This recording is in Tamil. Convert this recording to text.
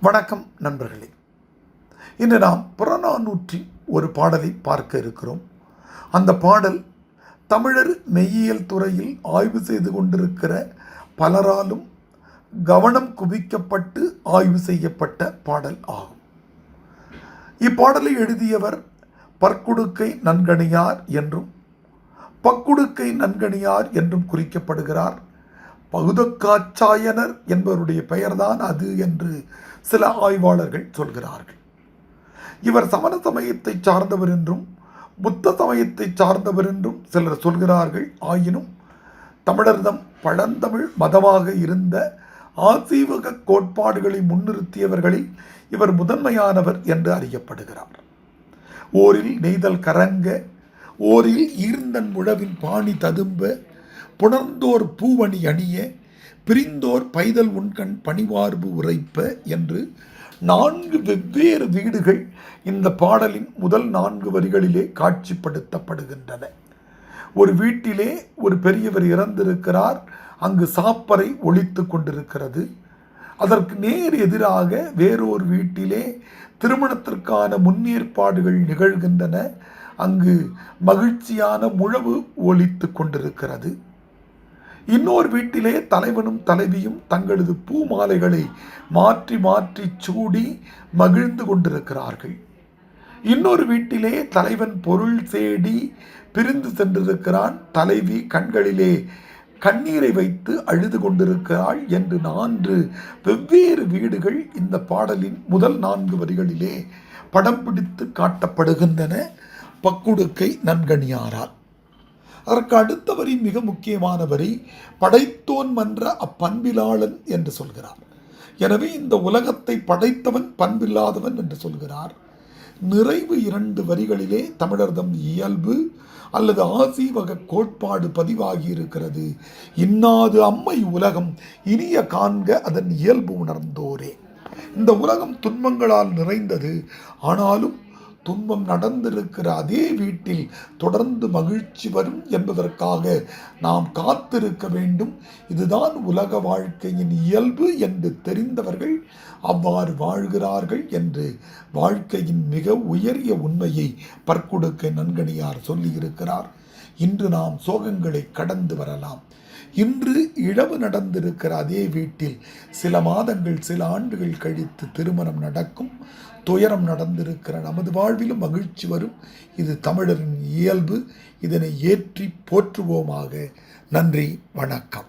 வணக்கம் நண்பர்களே. இன்று நாம் புறநானூற்றி ஒரு பாடலை பார்க்க இருக்கிறோம். அந்த பாடல் தமிழர் மெய்யியல் துறையில் ஆய்வு செய்து கொண்டிருக்கிற பலராலும் கவனம் குவிக்கப்பட்டு ஆய்வு செய்யப்பட்ட பாடல் ஆகும். இப்பாடலை எழுதியவர் பற்குடுக்கை நன்கணியார் என்றும் பக்குடுக்கை நன்கணியார் என்றும் குறிக்கப்படுகிறார் பகுதக்காச்சாயனர் என்பவருடைய பெயர்தான் அது என்று சில ஆய்வாளர்கள் சொல்கிறார்கள். இவர் சமண சமயத்தை சார்ந்தவர் என்றும் புத்த சமயத்தை சார்ந்தவர் என்றும் சிலர் சொல்கிறார்கள். ஆயினும் தமிழர்தம் பழந்தமிழ் மதமாக இருந்த ஆசீவக கோட்பாடுகளை முன்னிறுத்தியவர்களில் இவர் முதன்மையானவர் என்று அறியப்படுகிறார். ஓரில் நெய்தல் கரங்க ஓரில் ஈர்ந்தன் முழவின் பாணி ததும்ப புணர்ந்தோர் பூவணி அணிய பிரிந்தோர் பைதல் உண்கண் பணிவார்பு உரைப்ப என்று நான்கு வெவ்வேறு வீடுகள் இந்த பாடலின் முதல் நான்கு வரிகளிலே காட்சிப்படுத்தப்படுகின்றன. ஒரு வீட்டிலே ஒரு பெரியவர் இறந்திருக்கிறார் அங்கு சாப்பறை ஒழித்து கொண்டிருக்கிறது. அதற்கு நேர் எதிராக வேறொரு வீட்டிலே திருமணத்திற்கான முன்னேற்பாடுகள் நிகழ்கின்றன. அங்கு மகிழ்ச்சியான முழவு ஒலித்து கொண்டிருக்கிறது. இன்னொரு வீட்டிலே தலைவனும் தலைவியும் தங்களது பூ மாலைகளை மாற்றி மாற்றி சூடி மகிழ்ந்து கொண்டிருக்கிறார்கள். இன்னொரு வீட்டிலே தலைவன் பொருள் தேடி பிரிந்து சென்றிருக்கிறான். தலைவி கண்களிலே கண்ணீரை வைத்து அழுது கொண்டிருக்கிறாள் என்று நான்கு வெவ்வேறு வீடுகள் இந்த பாடலின் முதல் நான்கு வரிகளிலே படம் பிடித்து காட்டப்படுகின்றன. பக்குடுக்கை நன்கணியாரால். அதற்கு அடுத்த வரி மிக முக்கியமான வரி படைத்தோன் மன்ற அப்பண்பிலாளன் என்று சொல்கிறார். எனவே இந்த உலகத்தை படைத்தவன் பண்பில்லாதவன் என்று சொல்கிறார். நிறைவு இரண்டு வரிகளிலே தமிழர்தம் இயல்பு அல்லது ஆசீவக கோட்பாடு பதிவாகி இருக்கிறது இன்னாது அம்மை உலகம் இனிய காண்க அதன் இயல்பு உணர்ந்தோரே. இந்த உலகம் துன்பங்களால் நிறைந்தது ஆனாலும் துன்பம் நடந்திருக்கிற அதே வீட்டில் தொடர்ந்து மகிழ்ச்சி வரும் என்பதற்காக நாம் காத்திருக்க வேண்டும். இதுதான் உலக வாழ்க்கையின் இயல்பு என்று தெரிந்தவர்கள் அவ்வாறு வாழ்கிறார்கள் என்று வாழ்க்கையின் மிக உயரிய உண்மையை பற்கொடுக்க நன்கணியார் சொல்லியிருக்கிறார். இன்று நாம் சோகங்களை கடந்து வரலாம். இன்று இழவு நடந்திருக்கிற அதே வீட்டில் சில மாதங்கள் சில ஆண்டுகள் கழித்து திருமணம் நடக்கும் துயரம் நடந்திருக்கிற நமது வாழ்விலும் மகிழ்ச்சி வரும். இது தமிழரின் இயல்பு. இதனை ஏற்றி போற்றுவோமாக. நன்றி வணக்கம்.